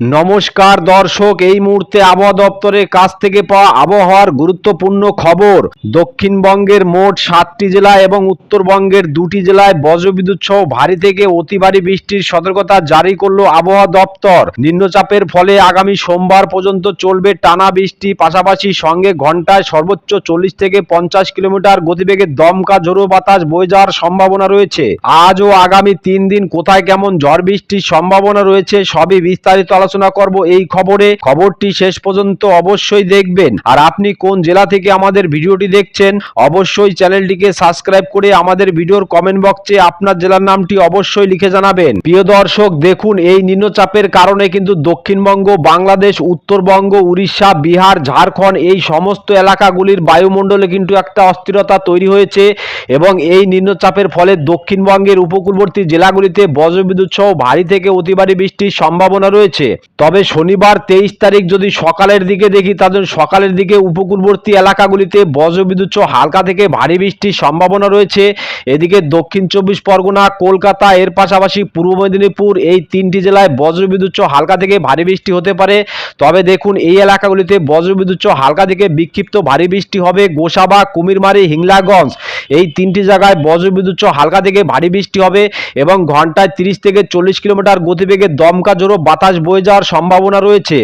নমস্কার দর্শক, এই মুহূর্তে আবহাওয়া দপ্তরের কাছ থেকে পাওয়া আবহাওয়ার গুরুত্বপূর্ণ খবর। দক্ষিণবঙ্গের মোট সাতটি জেলা এবং উত্তরবঙ্গের দুটি জেলায় বজ্রবিদ্যুৎ সহ ভারী থেকে অতি ভারী বৃষ্টির সতর্কতা জারি করল আবহাওয়া দপ্তর। নিম্নচাপের ফলে আগামী সোমবার পর্যন্ত চলবে টানা বৃষ্টি, পাশাপাশি সঙ্গে ঘন্টায় সর্বোচ্চ চল্লিশ থেকে পঞ্চাশ কিলোমিটার গতিবেগে দমকা ঝোড়ো বাতাস বয়ে যাওয়ার সম্ভাবনা রয়েছে। আজ ও আগামী তিন দিন কোথায় কেমন ঝড় বৃষ্টির সম্ভাবনা রয়েছে, সবই বিস্তারিত আলোচনা করব এই খবরে। খবরটি শেষ পর্যন্ত অবশ্যই দেখবেন। আর আপনি কোন জেলা থেকে আমাদের ভিডিওটি দেখছেন, অবশ্যই চ্যানেলটিকে সাবস্ক্রাইব করে আমাদের ভিডিওর কমেন্ট বক্সে আপনার জেলার নামটি অবশ্যই লিখে জানাবেন। প্রিয় দর্শক, দেখুন, এই নিম্নচাপের কারণে কিন্তু দক্ষিণবঙ্গ, বাংলাদেশ, উত্তরবঙ্গ, উড়িষ্যা, বিহার, ঝাড়খণ্ড, এই সমস্ত এলাকাগুলির বায়ুমণ্ডলে কিন্তু একটা অস্থিরতা তৈরি হয়েছে এবং এই নিম্নচাপের ফলে দক্ষিণবঙ্গের উপকূলবর্তী জেলাগুলিতে বজ্রবিদ্যুৎ সহ ভারী থেকে অতি ভারী বৃষ্টির সম্ভাবনা রয়েছে। তবে শনিবার তেইশ তারিখ যদি সকালের দিকে দেখি তাদের সকালের দিকে উপকূলবর্তী এলাকাগুলিতে বজ্রবিদ্যুৎ হালকা থেকে ভারী বৃষ্টির সম্ভাবনা রয়েছে। এদিকে দক্ষিণ চব্বিশ পরগনা, কলকাতা, এর পাশাপাশি পূর্ব মেদিনীপুর, এই তিনটি জেলায় বজ্রবিদ্যুৎ হালকা থেকে ভারী বৃষ্টি হতে পারে। তবে দেখুন, এই এলাকাগুলিতে বজ্রবিদ্যুৎ হালকা থেকে বিক্ষিপ্ত ভারী বৃষ্টি হবে গোসাবা, কুমিরমারি, হিংলাগঞ্জ। এই তিনটি জায়গায় বজ্রবিদ্যুৎ হালকা থেকে ভারী বৃষ্টি হবে এবং ঘন্টায় তিরিশ থেকে চল্লিশ কিলোমিটার গতিবেগে দমকা জোরো বাতাস বয়ে যাওয়ার সম্ভাবনা রয়েছে।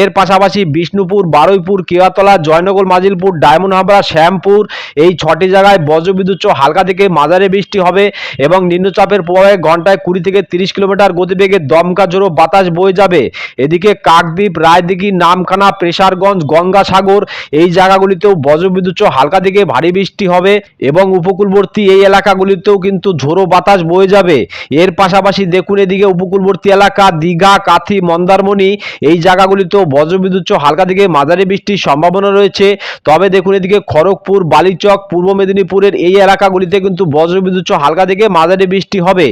এর পাশাপাশি বিষ্ণুপুর, বারুইপুর কেয়াতলা জয়নগর, মাজিলপুর, ডায়মন্ড হাবড়া শ্যামপুর এই ছটি জায়গায় বজ্রবিদ্যুৎ হালকা থেকে মাঝারি বৃষ্টি হবে এবং নিম্নচাপের প্রভাবে ঘন্টায় কুড়ি থেকে তিরিশ কিলোমিটার গতিবেগে দমকা জোরো বাতাস বয়ে যাবে। এদিকে কাকদ্বীপ, রায়দিঘি, নামখানা, প্রেসারগঞ্জ, গঙ্গাসাগর এই জায়গাগুলিতেও বজ্রবিদ্যুৎ হালকা থেকে ভারী বৃষ্টি হবে এবং উপকূলবর্তী এই এলাকাগুলিতেও কিন্তু ঝোড়ো বাতাস বয়ে যাবে। এর পাশাপাশি দেখুন এদিকে উপকূলবর্তী এলাকা, দীঘা, কাথি মন্দারমণি, এই জায়গাগুলিতেও বজ্রবিদ্যুৎ হালকা থেকে মাঝারি বৃষ্টির সম্ভাবনা রয়েছে। তবে দেখুন এদিকে খড়গপুর, বালিচক, পূর্ব মেদিনীপুরের এই এলাকাগুলিতে কিন্তু বজ্রবিদ্যুৎ হালকা থেকে মাঝারি বৃষ্টি হবে।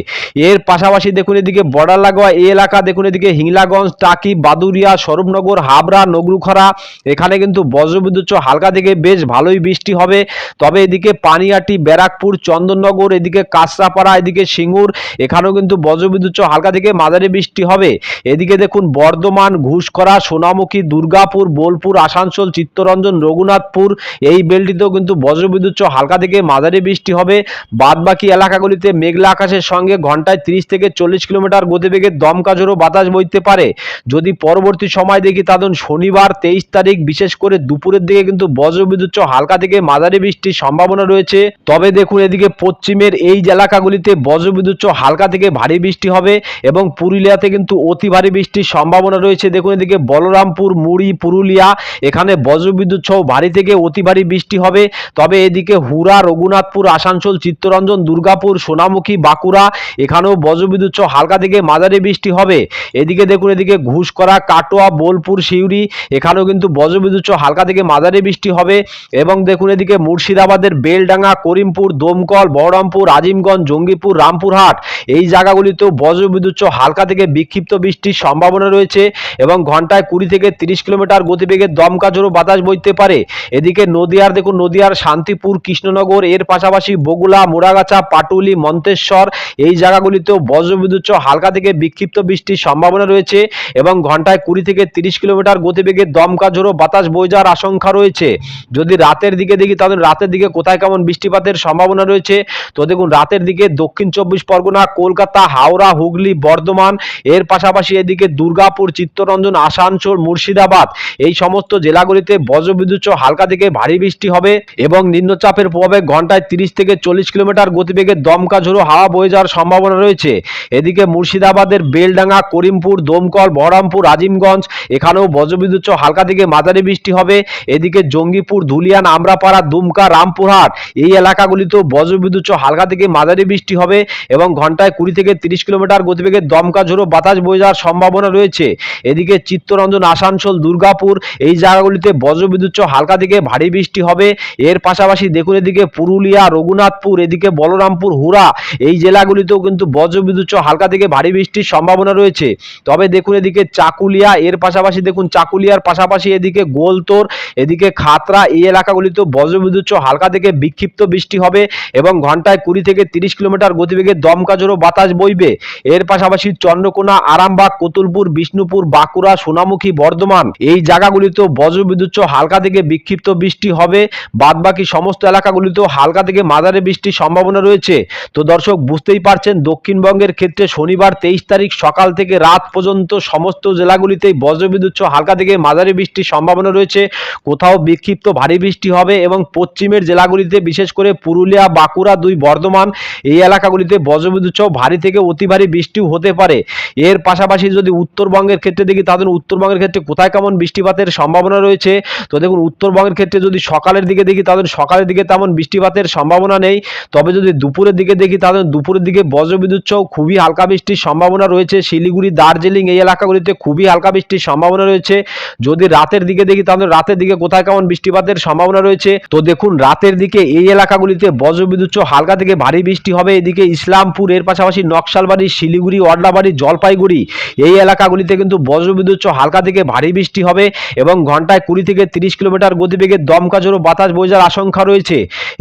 এর পাশাপাশি দেখুন এদিকে বর্ডার লাগোয়া এই এলাকা, দেখুন এদিকে হিংলাগঞ্জ, টাকি, বাদুরিয়া, স্বরূপনগর, হাবড়া, নগরুখরা, এখানে কিন্তু বজ্রবিদ্যুৎ হালকা থেকে বেশ ভালোই বৃষ্টি হবে। তবে এদিকে পানিয়াটি, ব্যারাকপুর, চন্দননগর, এদিকে কাঁচরাপাড়া, এদিকে সিঙ্গুর, এখানেও কিন্তু বজ্রবিদ্যুৎ হালকা থেকে মাঝারি বৃষ্টি হবে। এদিকে দেখুন বর্ধমান ঘুষকরা সোনামুখী, দুর্গাপুর, বোলপুর, আসানসোল, চিত্তরঞ্জন, রঘুনাথপুর, এই বেলটিতেও কিন্তু বজ্রবিদ্যুৎ হালকা থেকে মাঝারি বৃষ্টি হবে। বাদবাকি এলাকাগুলিতে মেঘলা আকাশের সঙ্গে ঘন্টায় তিরিশ থেকে চল্লিশ কিলোমিটার গতিবেগে দমকা বাতাস বইতে পারে। যদি পরবর্তী সময় দেখি তাদের শনিবার তেইশ তারিখ, বিশেষ করে দুপুরের দিকে কিন্তু বজ্রবিদ্যুৎ হালকা থেকে মাঝারি বৃষ্টির সম্ভাবনা রয়েছে। তবে দেখুন এদিকে পশ্চিমের এই এলাকাগুলিতে বজ্রবিদ্যুৎ হালকা থেকে ভারী বৃষ্টি হবে এবং পুরুলিয়াতে কিন্তু অতি ভারী বৃষ্টির সম্ভাবনা রয়েছে। দেখুন এদিকে বলরামপুর, মুড়ি, পুরুলিয়া, এখানে বজ্রবিদ্যুৎ সহ ভারী থেকে অতি ভারী বৃষ্টি হবে। তবে এদিকে হুরা রঘুনাথপুর, আসানসোল, চিত্তরঞ্জন, দুর্গাপুর, সোনামুখী, বাঁকুড়া, এখানেও বজ্রবিদ্যুৎ সহ হালকা থেকে মাঝারি বৃষ্টি হবে। এদিকে দেখুন এদিকে ঘুষকরা, কাটোয়া, বোলপুর, সিউড়ি, এখানেও কিন্তু বজ্রবিদ্যুৎ সহ হালকা থেকে মাঝারি বৃষ্টি হবে। এবং দেখুন এদিকে মুর্শিদাবাদের বেলডাঙ্গা, করিমপুর, দমকল, বহরমপুর, আজিমগঞ্জ, জঙ্গিপুর, রামপুরহাট, এই জায়গাগুলিতেও বজ্রবিদ্যুৎ সহ হালকা থেকে বিক্ষিপ্ত বৃষ্টির সম্ভাবনা রয়েছে এবং ঘন্টায় কুড়ি থেকে তিরিশ কিলোমিটার গতিবেগে দমকা ঝোড়ো বাতাস বইতে পারে। এদিকে নদিয়ার, দেখুন নদিয়ার শান্তিপুর, কৃষ্ণনগর, এর পাশাপাশি বগুলা, মোড়াগাছা, পাটুলি, মন্তেশ্বর, এই জায়গাগুলিতেও বজ্রবিদ্যুৎ হালকা থেকে বিক্ষিপ্ত বৃষ্টির সম্ভাবনা রয়েছে এবং ঘন্টায় কুড়ি থেকে তিরিশ কিলোমিটার গতিবেগে দমকা বাতাস বয়ে যাওয়ার আশঙ্কা রয়েছে। যদি রাতের দিকে দেখি, তাহলে রাতের দিকে কোথায় কেমন বৃষ্টিপাতের সম্ভাবনা রয়েছে? তো দেখুন, রাতের দিকে দক্ষিণ চব্বিশ পরগনা, কলকাতা, হাওড়া, হুগলি, বর্ধমান, এর পাশাপাশি এদিকে দুর্গাপুর, চিত্তরঞ্জন, আসানসোল, মুর্শিদাবাদ এই সমস্ত জেলাগুলিতে বজ্রবিদ্যুৎ হালকা থেকে ভারী বৃষ্টি হবে এবং নিম্নচাপের প্রভাবে ঘন্টায় তিরিশ থেকে চল্লিশ কিলোমিটার গতিবেগে দমকা ঝোড়ো হাওয়া বয়ে যাওয়ার সম্ভাবনা রয়েছে। এদিকে মুর্শিদাবাদের বেলডাঙ্গা, করিমপুর, দমকল, বহরমপুর, আজিমগঞ্জ এখানেও বজ্রবিদ্যুৎ হালকা থেকে মাঝারি বৃষ্টি হবে। এদিকে জঙ্গিপুর, ধুলিয়ান, আমরাপাড়া, দুমকা, রামপুরহাট এই এলাকাগুলিতেও বজ্রবিদ্যুৎ হালকা থেকে মাঝারি বৃষ্টি হবে এবং ঘন্টায় কুড়ি থেকে তিরিশ কিলোমিটার গতিবেগে দমকা ঝোড়ো বাতাস বয়ে যাওয়ার সম্ভাবনা রয়েছে। এদিকে চিত্তরঞ্জন, আসানসোল, দুর্গাপুর, এই জায়গাগুলিতে বজ্রবিদ্যুৎ হালকা থেকে ভারী বৃষ্টি হবে। এর পাশাপাশি দেখুন এদিকে পুরুলিয়া, রঘুনাথপুর, এদিকে বলরামপুর হুরা এই জেলাগুলিতেও কিন্তু বজ্রবিদ্যুৎ হালকা থেকে ভারী বৃষ্টির সম্ভাবনা রয়েছে। তবে দেখুন এদিকে চাকুলিয়া, এর পাশাপাশি দেখুন চাকুলিয়ার পাশাপাশি এদিকে গোলতোর, এদিকে খাতরা, এই এলাকাগুলিতেও বজ্রবিদ্যুৎ হালকা থেকে বিক্ষিপ্ত বৃষ্টি হবে এবং ঘন্টায় কুড়ি থেকে তিরিশ কিলোমিটার গতিবেগে দমকা জোড়ো বাতাস বইবে। এর পাশাপাশি চন্দ্রকোনা, আরামবাগ, কতুলপুর বিষ্ণুপুর, বাঁকুড়া, সোনামুখী, বর্ধমান। এই জায়গাগুলিতেও বজ্রবিদ্যুৎ হালকা থেকে বিক্ষিপ্ত বৃষ্টি হবে। বাদবাকি সমস্ত এলাকাগুলিতেও হালকা থেকে মাঝারি বৃষ্টির সম্ভাবনা রয়েছে। তো দর্শক, বুঝতেই পারছেন, দক্ষিণবঙ্গের ক্ষেত্রে শনিবার তেইশ তারিখ সকাল থেকে রাত পর্যন্ত সমস্ত জেলাগুলিতেই বজ্রবিদ্যুৎ হালকা থেকে মাঝারি বৃষ্টির সম্ভাবনা রয়েছে। কোথাও বিক্ষিপ্ত ভারী বৃষ্টি হবে এবং পশ্চিমের জেলাগুলিতে, বিশেষ করে পুরুলিয়া, বাঁকুড়া, দুই বর্ধমান, এই এলাকাগুলিতে বজ্রবিদ্যুৎ ভারী থেকে অতি ভারী বৃষ্টিও হতে পারে। এর পাশাপাশি যদি উত্তরবঙ্গের ক্ষেত্রে দেখি তাদের উত্তরবঙ্গের ক্ষেত্রে কোথায় কেমন বৃষ্টিপাতের সম্ভাবনা রয়েছে? তো দেখুন উত্তরবঙ্গের ক্ষেত্রে যদি সকালের দিকে দেখি তাদের সকালের দিকে তেমন বৃষ্টিপাতের সম্ভাবনা নেই। তবে যদি দুপুরের দিকে দেখি তাদের দুপুরের দিকে বজ্রবিদ্যুৎ সহ খুবই হালকা বৃষ্টির সম্ভাবনা রয়েছে। শিলিগুড়ি, দার্জিলিং এই এলাকাগুলিতে খুবই হালকা বৃষ্টির সম্ভাবনা রয়েছে। যদি রাতের দিকে দেখি তাহলে রাতের দিকে কোথায় কেমন বৃষ্টিপাতের সম্ভাবনা রয়েছে? তো দেখুন রাতের দিকে এই এলাকাগুলিতে বজ্রবিদ্যুৎ সহ হালকা থেকে ভারী বৃষ্টি হবে। এদিকে ইসলামপুর, এর পাশাপাশি নকশালবাড়ি, শিলিগুড়ি অডলাবাড়ি জলপাইগুড়ি এই এলাকাগুলিতে কিন্তু বজ্রবিদ্যুৎ হালকা থেকে ভারী বৃষ্টি হবে এবং ঘন্টায় কুড়ি থেকে তিরিশ কিলোমিটার গতিবেগে দমকা জোরো বাতাস বয়ে আশঙ্কা রয়েছে।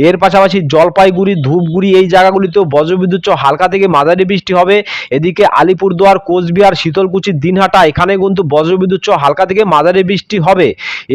এর পাশাপাশি জলপাইগুড়ি, ধূপগুড়ি এই জায়গাগুলিতেও বজ্রবিদ্যুৎ হালকা থেকে মাঝারি বৃষ্টি হবে। এদিকে আলিপুরদুয়ার, কোচবিহার, শীতলকুচি, দিনহাটা এখানে কিন্তু বজ্রবিদ্যুৎ হালকা থেকে মাঝারি বৃষ্টি হবে।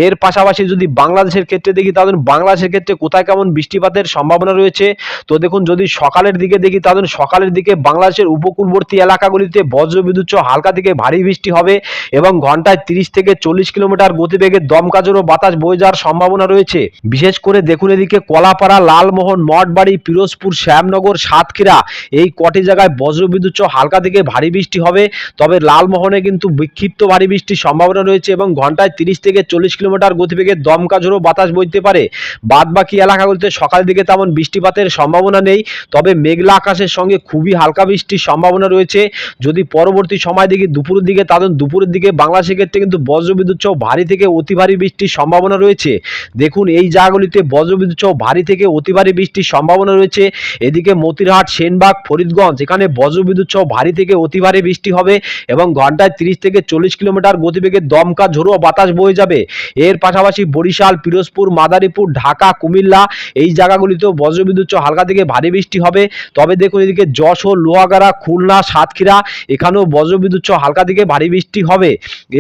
এর পাশাপাশি যদি বাংলাদেশের ক্ষেত্রে দেখি তাহলে বাংলাদেশের ক্ষেত্রে কোথায় কেমন বৃষ্টিপাতের সম্ভাবনা রয়েছে? তো দেখুন, যদি সকালের দিকে দেখি তাহলে সকালের দিকে বাংলাদেশের উপকূলবর্তী এলাকাগুলিতে বজ্রবিদ্যুৎ হালকা থেকে ভারী বৃষ্টি হবে এবং ঘন্টায় তিরিশ থেকে চল্লিশ কিলোমিটার গতিবেগে দমকাজোরও বাতাস বয়ে যাওয়ার সম্ভাবনা রয়েছে। বিশেষ করে দেখুন এদিকে কলাপাড়া, লালমোহন, মঠবাড়ি, পিরোজপুর, শ্যামনগর, সাতক্ষীরা এই কটি জায়গায় বজ্রবিদ্যুৎ হালকা থেকে ভারী বৃষ্টি হবে। তবে লালমোহনে কিন্তু বিক্ষিপ্ত ভারী বৃষ্টির সম্ভাবনা রয়েছে এবং ঘন্টায় তিরিশ থেকে চল্লিশ কিলোমিটার গতিবেগে দমকা বাতাস বইতে পারে। বাদ বাকি এলাকাগুলিতে সকাল দিকে তেমন বৃষ্টিপাতের সম্ভাবনা নেই, তবে মেঘলা আকাশের সঙ্গে খুবই হালকা বৃষ্টির সম্ভাবনা রয়েছে। যদি পরবর্তী সময় দেখি দুপুরের দিকে তাহলে দুপুরের দিকে বাংলাদেশের ক্ষেত্রে কিন্তু বজ্রবিদ্যুৎ সহ ভারী থেকে অতি ভারী বৃষ্টির সম্ভাবনা রয়েছে। দেখুন, এই জায়গাগুলিতে বজ্রবিদ্যুৎ সহ ভারী থেকে অতি ভারী বৃষ্টির সম্ভাবনা রয়েছে। এদিকে মতিরহাট, সেনবাগ, ফরিদগঞ্জ, এখানে বজ্রবিদ্যুৎ সহ ভারী থেকে অতি ভারী বৃষ্টি হবে এবং ঘন্টায় তিরিশ থেকে চল্লিশ কিলোমিটার গতিবেগে দমকা, ঝোড়ো বাতাস বয়ে যাবে। এর পাশাপাশি বরিশাল, পিরোজপুর, মাদারীপুর, ঢাকা, কুমিল্লা এই জায়গাগুলিতেও বজ্রবিদ্যুৎ সহ হালকা থেকে ভারী বৃষ্টি হবে। তবে দেখুন, এদিকে যশোর, লোহাগাড়া, খুলনা, সাতক্ষীরা, এখানেও বজ্রবিদ্যুৎ সহ হালকা থেকে ভারী বৃষ্টি হবে।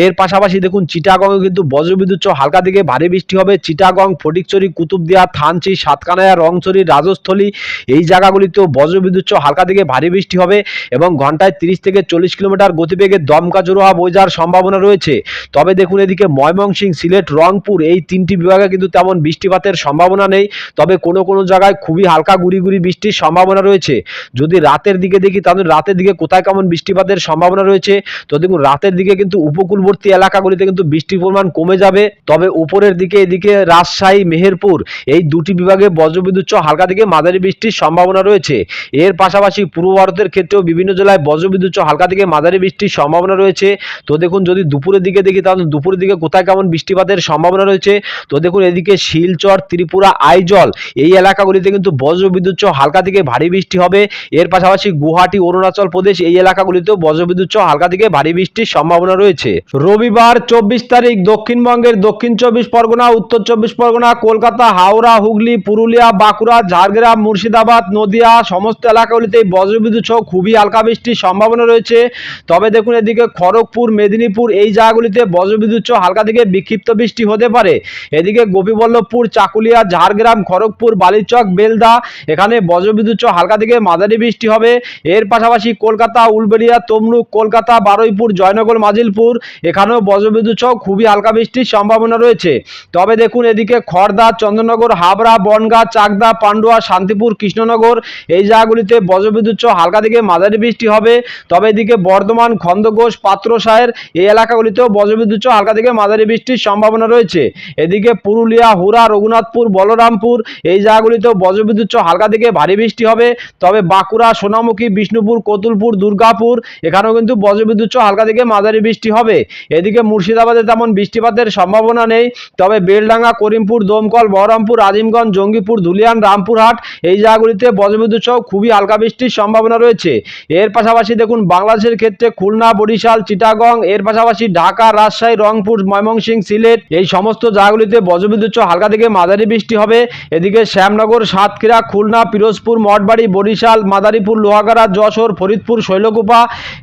এর পাশাপাশি দেখুন, চিটাগংয়ে কিন্তু বজ্রবিদ্যুৎ সহ হালকা থেকে ভারী বৃষ্টি হবে। চিটাগং ফটিকচুরি কুতুবদিয়া, থানচি, সাতকানায়া রংচুরি রাজস্থলী এই জায়গাগুলিতেও বজ্রবিদ্যুৎ সহ হালকা থেকে ভারী বৃষ্টি হবে এবং ঘন্টায় তিরিশ থেকে চল্লিশ কিলোমিটার গতিবেগে দমকা জোড়োয়া বয়ে যাওয়ার সম্ভাবনা রয়েছে। তবে দেখুন, এদিকে ময়মনসিং সিলেট, রংপুর এই তিনটি বিভাগে কিন্তু তেমন বৃষ্টিপাতের সম্ভাবনা নেই। তবে কোনো কোনো জায়গায় খুবই হালকা গুড়ি বৃষ্টির সম্ভাবনা রয়েছে। যদি রাতের দিকে দেখি, তাহলে রাতের দিকে কোথায় কেমন বৃষ্টিপাতের সম্ভাবনা রয়েছে? তো দেখুন রাতের দিকে কিন্তু উপকূলবর্তী এলাকাগুলিতে কিন্তু বৃষ্টির পরিমাণ কমে যাবে, তবে উপরের দিকে এদিকে রাজশাহী, মেহেরপুর, এই দুটি বিভাগে বজ্রবিদ্যুৎ সহ হালকা থেকে মাঝারি বৃষ্টির সম্ভাবনা রয়েছে। এর পাশাপাশি পূর্ব ভারতের ক্ষেত্রেও বিভিন্ন জেলায় বজ্রবিদ্যুৎ সহ হালকা থেকে মাঝারি বৃষ্টির সম্ভাবনা রয়েছে। তো দেখুন, যদি দুপুরের দিকে দেখি তাহলে দুপুরের দিকে কোথায় কেমন বৃষ্টিপাতের সম্ভাবনা রয়েছে? তো দেখুন, এদিকে শিলচর, ত্রিপুরা, আইজল, এই এলাকাগুলিতে কিন্তু বজ্রবিদ্যুৎ সহ হালকা থেকে ভারী বৃষ্টি হবে। এর পাশাপাশি গুয়াহাটি, অরুণাচল প্রদেশ এই এলাকাগুলিতেও বজ্রবিদ্যুৎ সহ হালকা থেকে ভারী বৃষ্টির সম্ভাবনা রয়েছে। রবিবার চব্বিশ তারিখ দক্ষিণবঙ্গের দক্ষিণ চব্বিশ পরগনা, উত্তর চব্বিশ পরগনা, কলকাতা, হাওড়া, হুগলি, পুরুলিয়া, বাঁকুড়া, ঝাড়গ্রাম, মুর্শিদাবাদ, নদিয়া সমস্ত এলাকাগুলিতে বজ্রবিদ্যুৎ সহ খুবই হালকা বৃষ্টির সম্ভাবনা রয়েছে। তবে দেখুন এদিকে খড়গপুর, মেদিনীপুর এই জায়গাগুলিতে বজ্রবিদ্যুৎ সহ হালকা থেকে বিক্ষিপ্ত বৃষ্টি হতে পারে। এদিকে গোপীবল্লভপুর, চাকুলিয়া, ঝাড়গ্রাম, খড়গপুর, বালিচক, বেলদা এখানে বজ্রবিদ্যুৎ সহ হালকা থেকে মাঝারি বৃষ্টি হবে। এর পাশাপাশি কলকাতা, উলবেড়িয়া, তমলুক, কলকাতা, বারুইপুর জয়নগর, মাজিলপুর, এখানেও বজ্রবিদ্যুৎ সহ খুবই হালকা বৃষ্টির সম্ভাবনা রয়েছে। তবে দেখুন, এদিকে খড়দা চন্দ্রনগর হাবড়া, বনগাঁ, চাকদা, পান্ডুয়া, শান্তিপুর, কৃষ্ণনগর, এই জায়গাগুলিতে বজ্রবিদ্যুৎ সহ হালকা থেকে মাঝারি বৃষ্টি হবে। তবে এদিকে বর্ধমান খন্দঘোষ পাত্রসায়ের এই এলাকাগুলিতেও বজ্রবিদ্যুৎ সহ হালকা থেকে মাঝারি বৃষ্টির সম্ভাবনা রয়েছে। এদিকে পুরুলিয়া হুরা রঘুনাথপুর, বলরামপুর এই জায়গাগুলিতেও বজ্রবিদ্যুৎ সহ হালকা থেকে ভারী বৃষ্টি হবে। তবে বাঁকুড়া, সোনামুখী, বিষ্ণুপুর, কতুলপুর, দুর্গাপুর এখানেও কিন্তু বজ্রবিদ্যুৎ সহ হালকা থেকে মাঝারি বৃষ্টি হবে। এদিকে মুর্শিদাবাদে তেমন বৃষ্টিপাতের সম্ভাবনা নেই। তবে বেলডাঙ্গা, করিমপুর, দমকল, বহরমপুর, আজিমগঞ্জ, জঙ্গিপুর, ধুলিয়ান, রামপুরহাট এই জায়গাগুলিতে বজ্রবিদ্যুৎ সহ খুবই হালকা বৃষ্টির সম্ভাবনা রয়েছে। এর পাশাপাশি দেখুন, বাংলাদেশের ক্ষেত্রে খুলনা, বরিশাল, চিটাগং, এর পাশাপাশি ঢাকা, রাজশাহী, রংপুর, ময়মনসিংহ, সিলেট এই সমস্ত জায়গাগুলিতে বজ্রবিদ্যুৎ সহ হালকা থেকে মাঝারি বৃষ্টি হবে। এদিকে শ্যামনগর, সাতক্ষীরা, খুলনা, পিরোজপুর, মঠবাড়ি, বরিশাল, মাদারীপুর, লোহাগাড়া, যশোর, ফরিদপুর, শৈলকুপা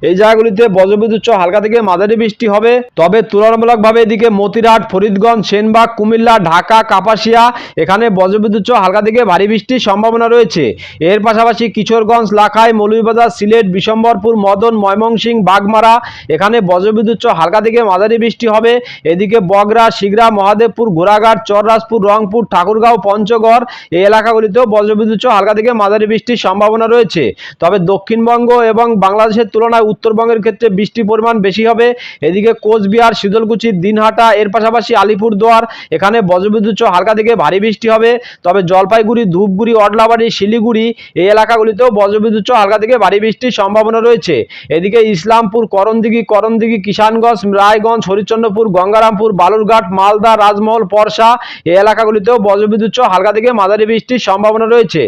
এই জায়গাগুলিতে বজ্রবিদ্যুৎ সহ হালকা থেকে মাঝারি বৃষ্টি হবে। তবে তুলনামূলকভাবে এদিকে মতিরাট ফরিদগঞ্জ, সেনবাগ, কুমিল্লা, ঢাকা, কাপাসিয়া এখানে বজ্রবিদ্যুৎ সহ হালকা থেকে ভারী বৃষ্টির সম্ভাবনা রয়েছে। এর পাশাপাশি কিশোরগঞ্জ, লাখাই, মৌলভীবাজার, সিলেট, বিশম্বরপুর, মদন ময়মনসিংহ বাগমারা এখানে বজ্রবিদ্যুৎ হালকা থেকে মাঝারি বৃষ্টি হবে। এদিকে বগরা, শিগরা, মহাদেবপুর, ঘোড়াঘাট, চররাজপুর, রংপুর, ঠাকুরগাঁও, পঞ্চগড় এই এলাকাগুলিতেও বজ্রবিদ্যুৎ হালকা থেকে মাঝারি বৃষ্টির সম্ভাবনা রয়েছে। তবে দক্ষিণবঙ্গ এবং বাংলাদেশের তুলনায় উত্তরবঙ্গের ক্ষেত্রে বৃষ্টির পরিমাণ বেশি হবে। এদিকে কোচবিহার, শীতলকুচি, দিনহাটা, এর পাশাপাশি আলিপুরদুয়ার, এখানে বজ্রবিদ্যুৎ হালকা থেকে ভারী বৃষ্টি হবে। তবে জলপাইগুড়ি, ধূপগুড়ি, অডলাবাড়ি, শিলিগুড়ি এই এলাকাগুলিতেও বজ্রবিদ্যুৎ হালকা থেকে ভারী বৃষ্টির সম্ভাবনা রয়েছে। এদিকে ইসলামপুর, করণদিঘি করণদিঘি, কিষানগঞ্জ, রায়গঞ্জ, হরিশ্চন্দ্রপুর, গঙ্গারামপুর, বালুরঘাট, মালদা, রাজমহল, পরশা এই এলাকাগুলিতেও বজ্রবিদ্যুৎ হালকা থেকে মাঝারি বৃষ্টির সম্ভাবনা রয়েছে।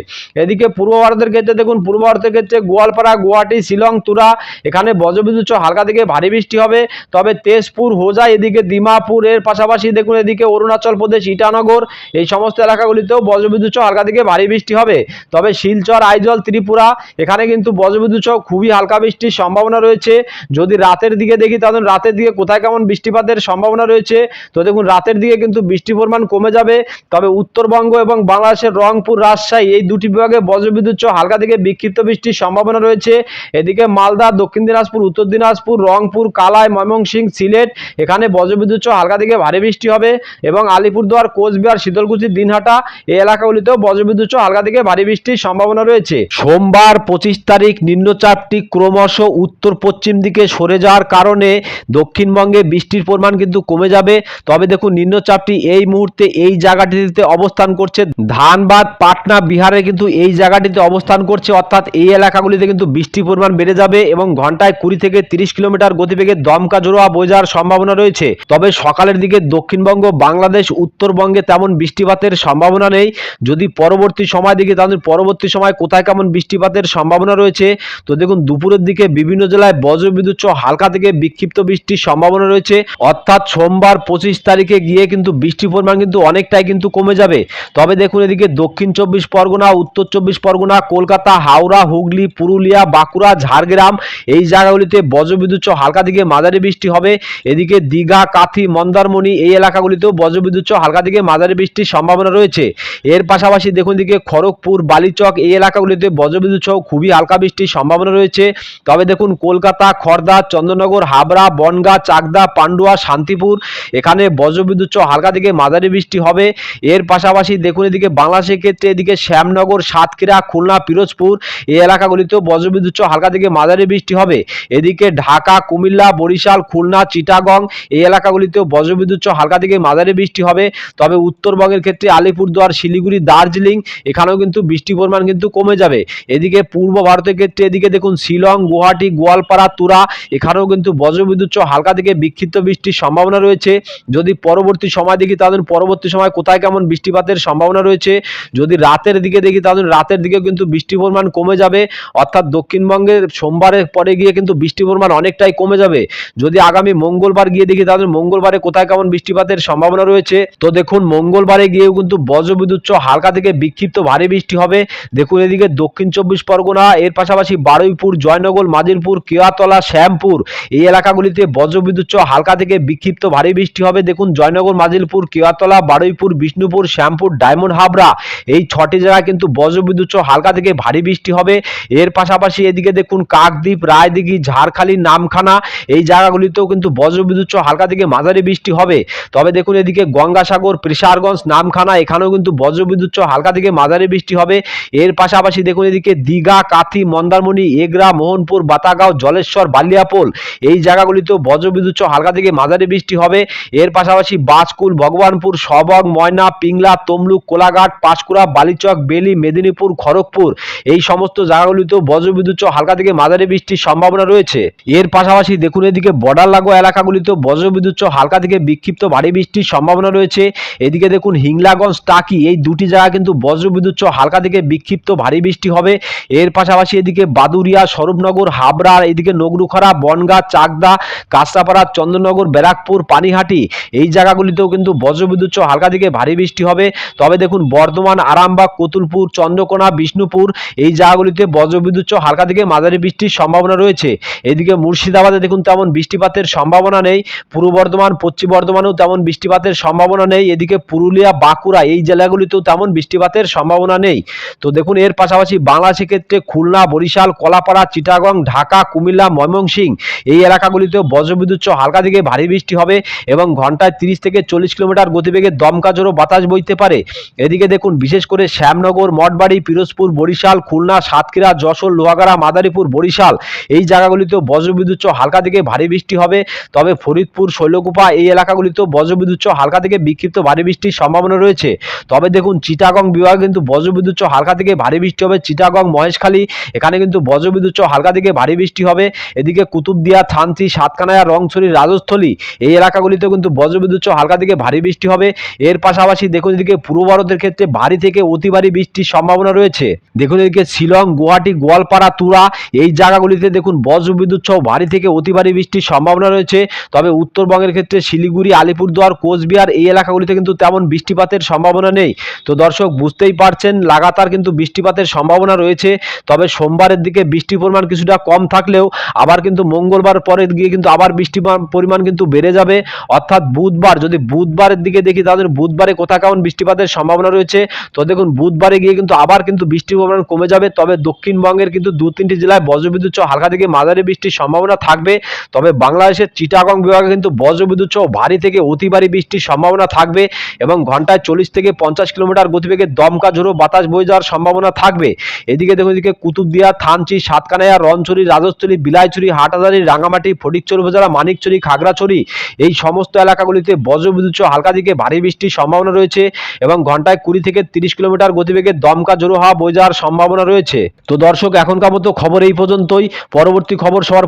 এদিকে পূর্ব ভারতের ক্ষেত্রে দেখুন, পূর্ব ভারতের ক্ষেত্রে গোয়ালপাড়া, গুয়াহাটি শিলং তুরা এখানে বজ্রবিদ্যুৎ হালকা থেকে ভারী বৃষ্টি হবে। তবে তেজপুর, হোজা, এদিকে দিমাপুর এর পাশাপাশি দেখুন এদিকে অরুণাচল প্রদেশ, ইটানগর, এই সমস্ত এলাকাগুলিতেও বজ্রবিদ্যুৎ হালকা থেকে ভারী বৃষ্টি হবে। তবে শিলচর, আইজল, ত্রিপুরা, এখানে কিন্তু বজ্রবিদ্যুৎ খুবই হালকা বৃষ্টির সম্ভাবনা রয়েছে। যদি রাতের দিকে দেখি তাহলে রাতের দিকে কোথায় কেমন বৃষ্টিপাতের সম্ভাবনা রয়েছে? তো দেখুন রাতের দিকে কিন্তু বৃষ্টির পরিমাণ কমে যাবে। তবে উত্তরবঙ্গ এবং বাংলাদেশের রংপুর, রাজশাহী এই দুটি বিভাগে বজ্রবিদ্যুৎ হালকা থেকে বিক্ষিপ্ত বৃষ্টির সম্ভাবনা রয়েছে। এদিকে মালদা, দক্ষিণ দিনাজপুর, উত্তর দিনাজপুর রংপুর কালাই ময়মনসিং সিলেট, এখানে বজ্রবিদ্যুৎ হালকা থেকে ভারী বৃষ্টি হবে এবং আলিপুরদুয়ার, কোচবিহার, শীতলকুচি, দিনহাটা এই এলাকাগুলিতেও বজ্রবিদ্যুৎ হালকা থেকে ভারী বৃষ্টির সম্ভাবনা রয়েছে। সোমবার পঁচিশ তারিখ নিম্নচাপটি ক্রমশ উত্তর পশ্চিম দিকে সরে যাওয়ার কারণে দক্ষিণবঙ্গে বৃষ্টির পরিমাণ কিন্তু কমে যাবে। তবে দেখুন, নিম্নচাপটি এই মুহূর্তে এই জায়গাটিতে অবস্থান করছে। ধানবাদ, পাটনা, বিহারে কিন্তু এই জায়গাটিতে অবস্থান করছে। অর্থাৎ এই এলাকাগুলিতে কিন্তু বৃষ্টির পরিমাণ বেড়ে যাবে এবং ঘন্টায় কুড়ি থেকে তিরিশ কিলোমিটার গতিবেগে দমকা জোড়া যাওয়ার সম্ভাবনা রয়েছে। তবে সকালের দিকে দক্ষিণবঙ্গ, বাংলাদেশ, উত্তরবঙ্গে তেমন বৃষ্টিপাতের সম্ভাবনা নেই। যদি পরবর্তী সময় দিকে তাদের পরবর্তী সময় কোথায় কেমন বৃষ্টিপাতের সম্ভাবনা রয়েছে? তো দেখুন, দুপুরের দিকে বিভিন্ন জেলায় বজ্রবিদ্যুৎ সহ হালকা থেকে বিক্ষিপ্ত বৃষ্টির সম্ভাবনা রয়েছে। অর্থাৎ সোমবার পঁচিশ তারিখে গিয়ে কিন্তু বৃষ্টির পরিমাণ কিন্তু অনেকটাই কিন্তু কমে যাবে। তবে দেখুন, এদিকে দক্ষিণ চব্বিশ পরগনা, উত্তর চব্বিশ পরগনা, কলকাতা, হাওড়া, হুগলি, পুরুলিয়া, বাঁকুড়া, ঝাড়গ্রাম এই জায়গাগুলিতে বজ্রবিদ্যুৎ সহ হালকা থেকে মাঝারি বৃষ্টি হবে। এদিকে দীঘা, কাথি, মন্দারমণি এই এলাকাগুলিতেও বজ্রবিদ্যুৎ সহ হালকা থেকে মাঝারি বৃষ্টির সম্ভাবনা রয়েছে। এর পাশাপাশি দেখুন দিকে খড়গপুর, বালিচক এই এলাকাগুলিতে বজ্রবিদ্যুৎ সহ খুবই হালকা বৃষ্টির সম্ভাবনা রয়েছে। তবে দেখুন কলকাতা খড়দা চন্দ্রনগর, হাবড়া, বনগা, চাকদা, পান্ডুয়া, শান্তিপুর এখানে বজ্রবিদ্যুৎ সহ হালকা থেকে মাঝারি বৃষ্টি হবে। এর পাশাপাশি দেখুন এদিকে বাংলাদেশের ক্ষেত্রে এদিকে শ্যামনগর, সাতক্ষীরা, খুলনা, পিরোজপুর এই এলাকাগুলিতেও বজ্রবিদ্যুৎ সহ হালকা থেকে মাঝারি বৃষ্টি হবে। এদিকে ঢাকা কুমিল্লা, বরিশাল, খুলনা, চিটাগং এই এলাকাগুলিতেও বজ্রবিদ্যুৎ হালকা থেকে মাঝারি বৃষ্টি হবে। তবে উত্তরবঙ্গের ক্ষেত্রে আলিপুরদুয়ার, শিলিগুড়ি, দার্জিলিং এখানেও কিন্তু বৃষ্টির পরিমাণ কিন্তু কমে যাবে। এদিকে পূর্ব ভারতের ক্ষেত্রে এদিকে দেখুন শিলং, গুয়াহাটি, গোয়ালপাড়া, তুরা এখানেও কিন্তু বজ্রবিদ্যুৎ হালকা থেকে বিক্ষিপ্ত বৃষ্টির সম্ভাবনা রয়েছে। যদি পরবর্তী সময় দেখি তাদের পরবর্তী সময় কোথায় কেমন বৃষ্টিপাতের সম্ভাবনা রয়েছে? যদি রাতের দিকে দেখি তাদের রাতের দিকে কিন্তু বৃষ্টির পরিমাণ কমে যাবে। অর্থাৎ দক্ষিণবঙ্গের সোমবারের পরে গিয়ে কিন্তু বৃষ্টির পরিমাণ অনেকটাই কমে যাবে। যদি আগামী মঙ্গলবার গিয়ে দেখি তাদের মঙ্গলবারে কোথায় কেমন বৃষ্টিপাতের সম্ভাবনা রয়েছে? তো দেখুন, মঙ্গলবারে গিয়েও কিন্তু বজ্রবিদ্যুৎ হালকা থেকে বিক্ষিপ্ত ভারী বৃষ্টি হবে। দেখুন, এদিকে দক্ষিণ চব্বিশ পরগনা, এর পাশাপাশি বারুইপুর, জয়নগর মাজিরপুর কেয়াতলা শ্যামপুর এই এলাকাগুলিতে বজ্রবিদ্যুৎ হালকা থেকে বিক্ষিপ্ত ভারী বৃষ্টি হবে। দেখুন, জয়নগর, মাজিলপুর কেয়াতলা বারুইপুর, বিষ্ণুপুর, শ্যামপুর, ডায়মন্ড হাবড়া এই ছটি জায়গায় কিন্তু বজ্রবিদ্যুৎ হালকা থেকে ভারী বৃষ্টি হবে। এর পাশাপাশি এদিকে দেখুন, কাকদ্বীপ, রায়দিঘি, ঝাড়খালি নামখানা এই জায়গাগুলিতেও কিন্তু বজ্রবিদ্যুৎ হালকা থেকে মাঝারি বৃষ্টি হবে। তবে দেখুন এদিকে গঙ্গাসাগর প্রেসারগঞ্জ নামখানা, এখানেও কিন্তু বজ্রবিদ্যুৎ হালকা থেকে মাঝারি বৃষ্টি হবে। এর পাশাপাশি দেখুন এদিকে দীঘা, কাথি, মন্দারমণি, এগরা, মোহনপুর, বাতাগাঁও, জলেশ্বর, বালিয়াপোল, এই জায়গাগুলিতেও বজ্রবিদ্যুৎ হালকা থেকে মাঝারি বৃষ্টি হবে। এর পাশাপাশি বাসকুল ভগবানপুর সবগ ময়না, পিংলা, তমলুক, কোলাঘাট, পাঁশকুড়া, বালিচক, বেলি, মেদিনীপুর, খড়গপুর, এই সমস্ত জায়গাগুলিতেও বজ্রবিদ্যুৎ হালকা থেকে মাঝারি বৃষ্টির সম্ভাবনা রয়েছে। এর পাশাপাশি দেখুন, এদিকে বর্ডার লাগোয়া এলাকাগুলিতেও বজ্রবিদ্যুৎ সহ হালকা থেকে বিক্ষিপ্ত ভারী বৃষ্টির সম্ভাবনা রয়েছে। এদিকে দেখুন, হিংলাগঞ্জ, টাকি এই দুটি জায়গা কিন্তু বজ্রবিদ্যুৎ সহ হালকা থেকে বিক্ষিপ্ত ভারী বৃষ্টি হবে। এর পাশাপাশি এদিকে বাদুরিয়া স্বরূপনগর, হাবড়া এদিকে নগরুখরা বনগা, চাকদা, কাঁচরাপাড়া চন্দ্রনগর ব্যারাকপুর, পানিহাটি এই জায়গাগুলিতেও কিন্তু বজ্রবিদ্যুৎ সহ হালকা থেকে ভারী বৃষ্টি হবে। তবে দেখুন, বর্ধমান, আরামবাগ, কতুলপুর, চন্দ্রকোনা, বিষ্ণুপুর এই জায়গাগুলিতে বজ্রবিদ্যুৎ সহ হালকা থেকে মাঝারি বৃষ্টির সম্ভাবনা রয়েছে। এদিকে মুর্শিদাবাদে দেখুন তেমন বৃষ্টিপাতের সম্ভাবনা নেই, পূর্ব বর্ধমান, পশ্চিম বর্ধমানেও তেমন বৃষ্টিপাতের সম্ভাবনা নেই, এদিকে পুরুলিয়া, বাঁকুড়া এই জেলাগুলিতেও তেমন বৃষ্টিপাতের সম্ভাবনা নেই। তো দেখুন এর পাশাপাশি বাংলাদেশের ক্ষেত্রে খুলনা, বরিশাল, কলাপাড়া, চিটাগং, ঢাকা, কুমিল্লা ময়মনসিং এই এলাকাগুলিতেও বজ্রবিদ্যুৎ হালকা থেকে ভারী বৃষ্টি হবে এবং ঘন্টায় তিরিশ থেকে চল্লিশ কিলোমিটার গতিবেগে দমকা জোরও বাতাস বইতে পারে। এদিকে দেখুন বিশেষ করে শ্যামনগর, মঠবাড়ি, পিরোজপুর, বরিশাল, খুলনা, সাতক্ষীরা, যশোর, লোহাগাড়া, মাদারীপুর, বরিশাল এই জায়গাগুলিতেও বজ্রবিদ্যুৎ সহ হালকা থেকে ভারী বৃষ্টি হবে। তবে ফরিদপুর, শৈলকুপা এই এলাকাগুলিতেও বজ্রবিদ্যুৎ হালকা থেকে বিক্ষিপ্ত ভারী বৃষ্টির সম্ভাবনা রয়েছে। তবে দেখুন, চিটাগং বিভাগে কিন্তু বজ্রবিদ্যুৎ হালকা থেকে ভারী বৃষ্টি হবে। চিটাগং, মহেশখালী, এখানে কিন্তু বজ্রবিদ্যুৎ হালকা থেকে ভারী বৃষ্টি হবে। এদিকে কুতুবদিয়া, থানচি, সাতকানায়া, রংছড়ি, রাজস্থলী এই এলাকাগুলিতেও কিন্তু বজ্রবিদ্যুৎ হালকা থেকে ভারী বৃষ্টি হবে। এর পাশাপাশি দেখুন, এদিকে পূর্ব ভারতের ক্ষেত্রে ভারী থেকে অতি ভারী বৃষ্টির সম্ভাবনা রয়েছে। দেখুন, এদিকে শিলং, গুয়াহাটি, গোয়ালপাড়া, তুরা এই জায়গাগুলিতে দেখুন বজ্রবিদ্যুৎ সহ ভারী থেকে অতি ভারী বৃষ্টির সম্ভাবনা রয়েছে। তবে উত্তরবঙ্গের ক্ষেত্রে শিলিগুড়ি, আলিপুরদুয়ার, কোচবিহার এই এলাকাগুলিতে কিন্তু তেমন বৃষ্টিপাতের সম্ভাবনা নেই। তো দর্শক, বুঝতেই পারছেন, লাগাতার কিন্তু বৃষ্টিপাতের সম্ভাবনা রয়েছে। তবে সোমবারের দিকে বৃষ্টির পরিমাণ কিছুটা কম থাকলেও আবার কিন্তু মঙ্গলবার পরে গিয়ে কিন্তু আবার বৃষ্টির পরিমাণ কিন্তু বেড়ে যাবে। অর্থাৎ বুধবার, যদি বুধবারের দিকে দেখি তাহলে বুধবারে কোথাও কেমন বৃষ্টিপাতের সম্ভাবনা রয়েছে? তো দেখুন, বুধবারে গিয়ে কিন্তু আবার কিন্তু বৃষ্টির পরিমাণ কমে যাবে। তবে দক্ষিণবঙ্গের কিন্তু দু তিনটি জেলায় বজ্রবিদ্যুৎ হালকা থেকে মাঝারি বৃষ্টির সম্ভাবনা থাকবে। তবে বাংলাদেশের চিটাগং বিভাগে কিন্তু বজ্রবিদ্যুৎ সহ ভারী থেকে অতি ভারী বৃষ্টির সম্ভাবনা থাকবে এবং ঘন্টায় চল্লিশ থেকে পঞ্চাশ কিলোমিটার গতিবেগে দমকা ঝোড়ো বাতাস বয়ে যাওয়ার সম্ভাবনা থাকবে। এদিকে দেখুন এদিকে কুতুবদিয়া, থানচি সাতকানাইয়া রনছড়ি রাজস্থলী বিলাইছড়ি হাটাদারি রাঙামাটি ফটিকচুরি উপজেলা মানিকচুরি খাগড়াছড়ি এই সমস্ত এলাকাগুলিতে বজ্রবিদ্যুৎ সহ হালকা দিকে ভারী বৃষ্টির সম্ভাবনা রয়েছে এবং ঘন্টায় কুড়ি থেকে তিরিশ কিলোমিটার গতিবেগে দমকা জোরো হাওয়া বয়ে যাওয়ার সম্ভাবনা রয়েছে। তো দর্শক, এখনকার মতো খবর এই পর্যন্তই। পরবর্তী খবর সবার